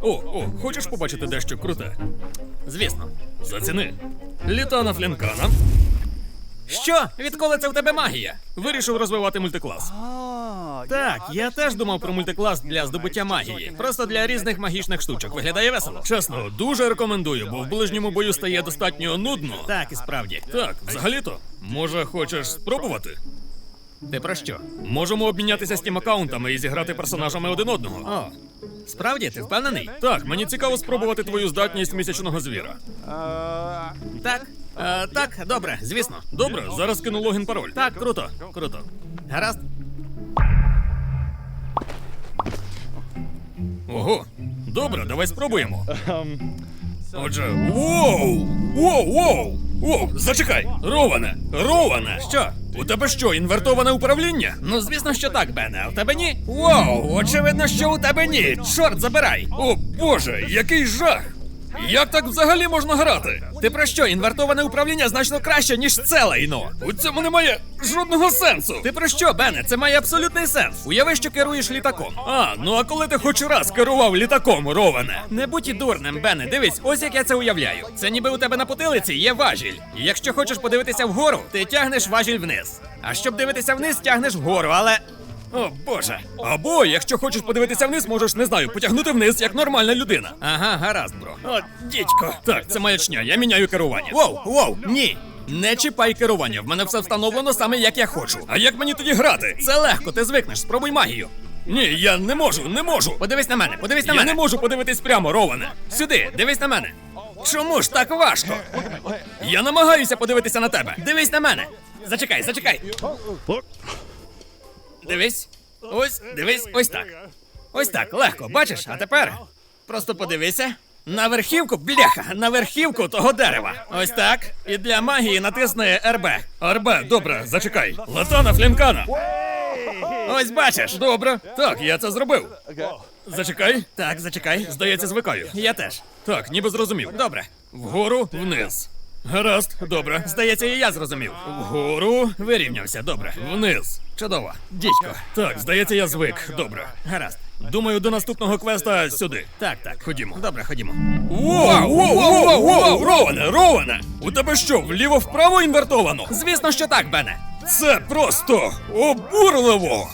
О, о, хочеш побачити дещо круте? Звісно. Заціни. Літана флінкана. Що? Відколи це в тебе магія? Вирішив розвивати мультиклас. Так, я теж думав про мультиклас для здобуття магії. Просто для різних магічних штучок. Виглядає весело. Чесно, дуже рекомендую, бо в ближньому бою стає достатньо нудно. Так, і справді. Так, взагалі-то. Може, хочеш спробувати? Ти про що? Можемо обмінятися стім аккаунтами і зіграти персонажами один одного. О, справді, ти впевнений? Так, мені цікаво спробувати твою здатність місячного звіра. Так. Е, так, добре, звісно. Добре, зараз кину логін пароль. Так, круто, круто. Гаразд. Ого. Добре, давай спробуємо. Отже, воу! Воу, воу! Воу, зачекай! Роване! Роване! Що? У тебе що, інвертоване управління? Ну, звісно, що так, Бене, а в тебе ні? Воу, очевидно, що у тебе ні. Чорт забирай! О боже, який жах! Як так взагалі можна грати? Ти про що? Інвертоване управління значно краще, ніж це лайно. У цьому немає жодного сенсу. Ти про що, Бене? Це має абсолютний сенс. Уяви, що керуєш літаком. А, ну а коли ти хоч раз керував літаком, Роване? Не будь і дурним, Бене. Дивись, ось як я це уявляю. Це ніби у тебе на потилиці є важіль. І якщо хочеш подивитися вгору, ти тягнеш важіль вниз. А щоб дивитися вниз, тягнеш вгору, але. О боже. Або, якщо хочеш подивитися вниз, можеш, не знаю, потягнути вниз, як нормальна людина. Ага, гаразд, бро. О, дідько. Так, це маячня, я міняю керування. Воу, воу, ні. Не чіпай керування, в мене все встановлено саме як я хочу. А як мені тоді грати? Це легко, ти звикнеш, спробуй магію. Ні, я не можу, не можу. Подивись на мене, подивись на Я мене. не можу подивитись прямо, Роване. Сюди, дивись на мене. Чому ж так важко? Я намагаюся подивитися на тебе. Дивись на мене. Зачекай, зачекай. Дивись. Ось, дивись, ось так. Ось так, легко, бачиш? А тепер просто подивися. На верхівку, бляха, на верхівку того дерева. Ось так. І для магії натисни РБ. РБ, добре, зачекай. Латана флінкана. Ось бачиш. Добре. Так, я це зробив. Зачекай. Так, зачекай. Здається, звикаю. Я теж. Так, ніби зрозумів. Добре. Вгору, вниз. Гаразд, добре. Здається, і я зрозумів. Вгору вирівнявся. Добре. Вниз. Чудово. Дідько. Так, здається, я звик. Добре. Гаразд. Думаю, до наступного квеста сюди. Так, так. Ходімо. Добре, ходімо. Воу, воу, воу, воу, Роване, Роване! У тебе що, вліво-вправо інвертовано? Звісно, що так, Бене. Це просто обурливо.